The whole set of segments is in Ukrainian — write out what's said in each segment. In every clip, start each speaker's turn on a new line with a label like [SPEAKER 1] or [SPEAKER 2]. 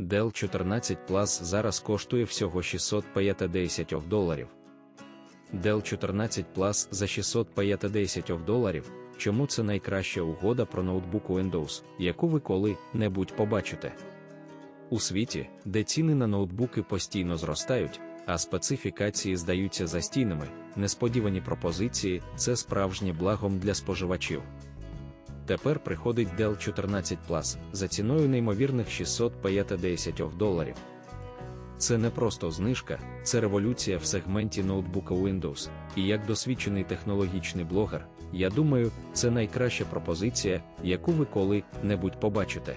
[SPEAKER 1] Dell 14 Plus зараз коштує всього 650 доларів. Dell 14 Plus за 650 доларів. Чому це найкраща угода про ноутбук Windows, яку ви коли-небудь побачите? У світі, де ціни на ноутбуки постійно зростають, а специфікації здаються застійними, несподівані пропозиції це справжнє благом для споживачів. Тепер приходить Dell 14 Plus за ціною неймовірних 650 доларів. Це не просто знижка, це революція в сегменті ноутбука Windows. І як досвідчений технологічний блогер, я думаю, це найкраща пропозиція, яку ви коли-небудь побачите.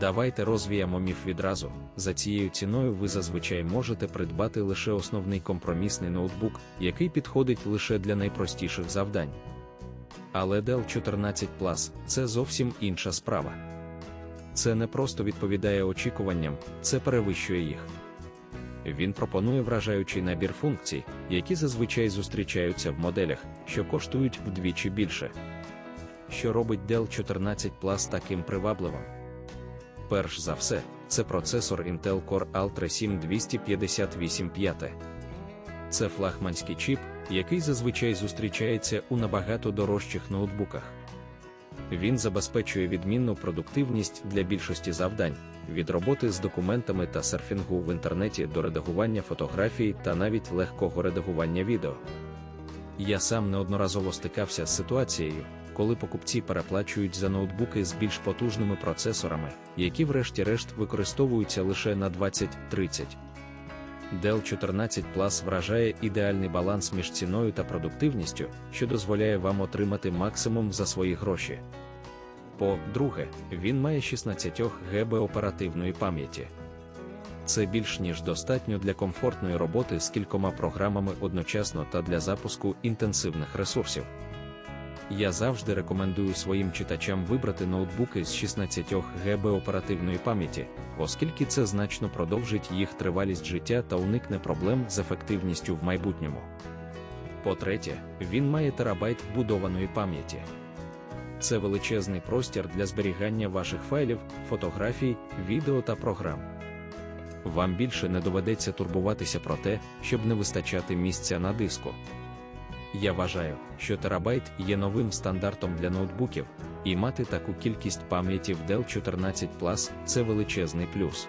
[SPEAKER 1] Давайте розвіємо міф відразу. За цією ціною ви зазвичай можете придбати лише основний компромісний ноутбук, який підходить лише для найпростіших завдань. Але Dell 14 Plus це зовсім інша справа. Це не просто відповідає очікуванням, це перевищує їх. Він пропонує вражаючий набір функцій, які зазвичай зустрічаються в моделях, що коштують вдвічі більше. Що робить Dell 14 Plus таким привабливим? Перш за все, це процесор Intel Core Ultra 7 258 Це флагманський чіп, який зазвичай зустрічається у набагато дорожчих ноутбуках. Він забезпечує відмінну продуктивність для більшості завдань, від роботи з документами та серфінгу в інтернеті до редагування фотографій та навіть легкого редагування відео. Я сам неодноразово стикався з ситуацією, коли покупці переплачують за ноутбуки з більш потужними процесорами, які врешті-решт використовуються лише на 20-30. Dell 14 Plus вражає ідеальний баланс між ціною та продуктивністю, що дозволяє вам отримати максимум за свої гроші. По-друге, він має 16 ГБ оперативної пам'яті. Це більш ніж достатньо для комфортної роботи з кількома програмами одночасно та для запуску інтенсивних ресурсів. Я завжди рекомендую своїм читачам вибрати ноутбуки з 16 ГБ оперативної пам'яті, оскільки це значно продовжить їх тривалість життя та уникне проблем з ефективністю в майбутньому. По-третє, він має терабайт вбудованої пам'яті. Це величезний простір для зберігання ваших файлів, фотографій, відео та програм. Вам більше не доведеться турбуватися про те, щоб не вистачати місця на диску. Я вважаю, що терабайт є новим стандартом для ноутбуків, і мати таку кількість пам'яті в Dell 14 Plus це величезний плюс.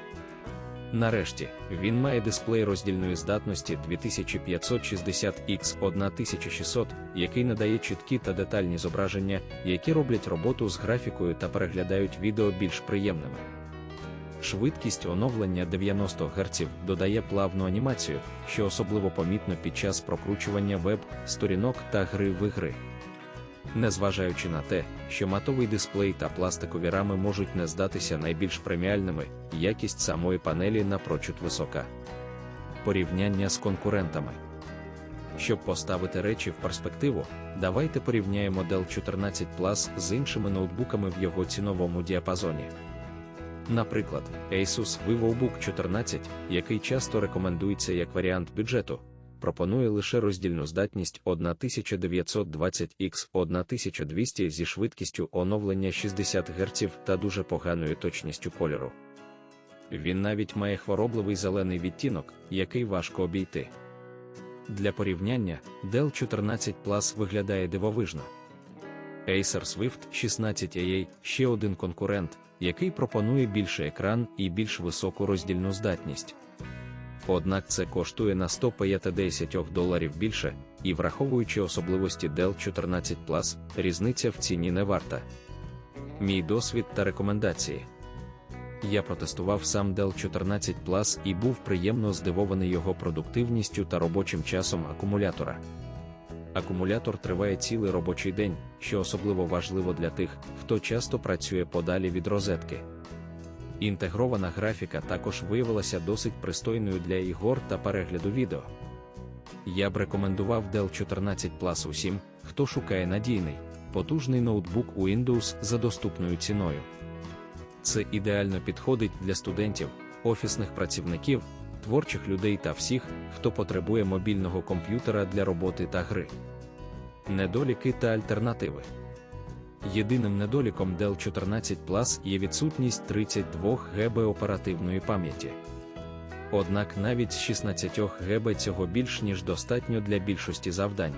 [SPEAKER 1] Нарешті, він має дисплей роздільної здатності 2560X1600, який надає чіткі та детальні зображення, які роблять роботу з графікою та переглядають відео більш приємними. Швидкість оновлення 90 Гц додає плавну анімацію, що особливо помітно під час прокручування веб-сторінок та гри в ігри. Незважаючи на те, що матовий дисплей та пластикові рами можуть не здатися найбільш преміальними, якість самої панелі напрочуд висока. Порівняння з конкурентами. Щоб поставити речі в перспективу, давайте порівняємо Dell 14 Plus з іншими ноутбуками в його ціновому діапазоні. Наприклад, Asus VivoBook 14, який часто рекомендується як варіант бюджету, пропонує лише роздільну здатність 1920X 1200 зі швидкістю оновлення 60 Гц та дуже поганою точністю кольору. Він навіть має хворобливий зелений відтінок, який важко обійти. Для порівняння, Dell 14 Plus виглядає дивовижно. Acer Swift 16AA ще один конкурент, який пропонує більший екран і більш високу роздільну здатність. Однак це коштує на 150 доларів більше, і враховуючи особливості Dell 14 Plus, різниця в ціні не варта. Мій досвід та рекомендації. Я протестував сам Dell 14 Plus і був приємно здивований його продуктивністю та робочим часом акумулятора. Акумулятор триває цілий робочий день, що особливо важливо для тих, хто часто працює подалі від розетки. Інтегрована графіка також виявилася досить пристойною для ігор та перегляду відео. Я б рекомендував Dell 14 Plus усім, хто шукає надійний, потужний ноутбук у Windows за доступною ціною. Це ідеально підходить для студентів, офісних працівників, творчих людей та всіх, хто потребує мобільного комп'ютера для роботи та гри. Недоліки та альтернативи. Єдиним недоліком Dell 14 Plus є відсутність 32 ГБ оперативної пам'яті. Однак навіть з 16 ГБ цього більш ніж достатньо для більшості завдань.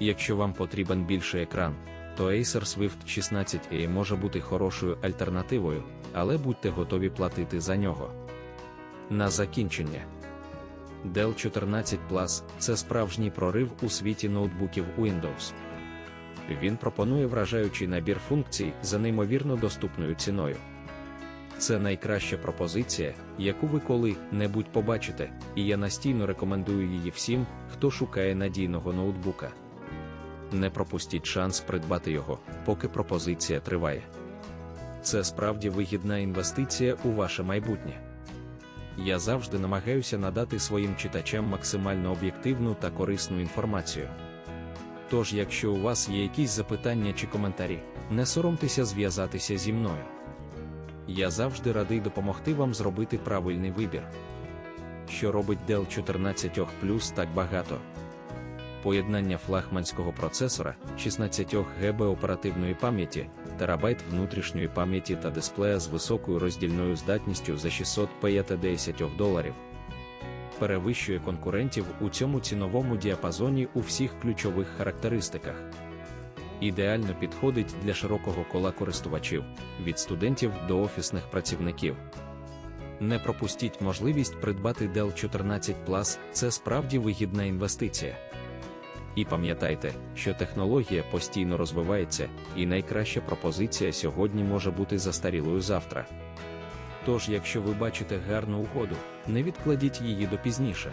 [SPEAKER 1] Якщо вам потрібен більший екран, то Acer Swift 16A може бути хорошою альтернативою, але будьте готові платити за нього. На закінчення. Dell 14 Plus це справжній прорив у світі ноутбуків Windows. Він пропонує вражаючий набір функцій за неймовірно доступною ціною. Це найкраща пропозиція, яку ви коли-небудь побачите, і я настійно рекомендую її всім, хто шукає надійного ноутбука. Не пропустіть шанс придбати його, поки пропозиція триває. Це справді вигідна інвестиція у ваше майбутнє. Я завжди намагаюся надати своїм читачам максимально об'єктивну та корисну інформацію. Тож, якщо у вас є якісь запитання чи коментарі, не соромтеся зв'язатися зі мною. Я завжди радий допомогти вам зробити правильний вибір. Що робить Dell 14 Plus так багато? Поєднання флагманського процесора, 16 ГБ оперативної пам'яті, терабайт внутрішньої пам'яті та дисплея з високою роздільною здатністю за 650 доларів. Перевищує конкурентів у цьому ціновому діапазоні у всіх ключових характеристиках. Ідеально підходить для широкого кола користувачів від студентів до офісних працівників. Не пропустіть можливість придбати Dell 14 Plus – це справді вигідна інвестиція. І пам'ятайте, що технологія постійно розвивається, і найкраща пропозиція сьогодні може бути застарілою завтра. Тож, якщо ви бачите гарну угоду, не відкладіть її до пізніше.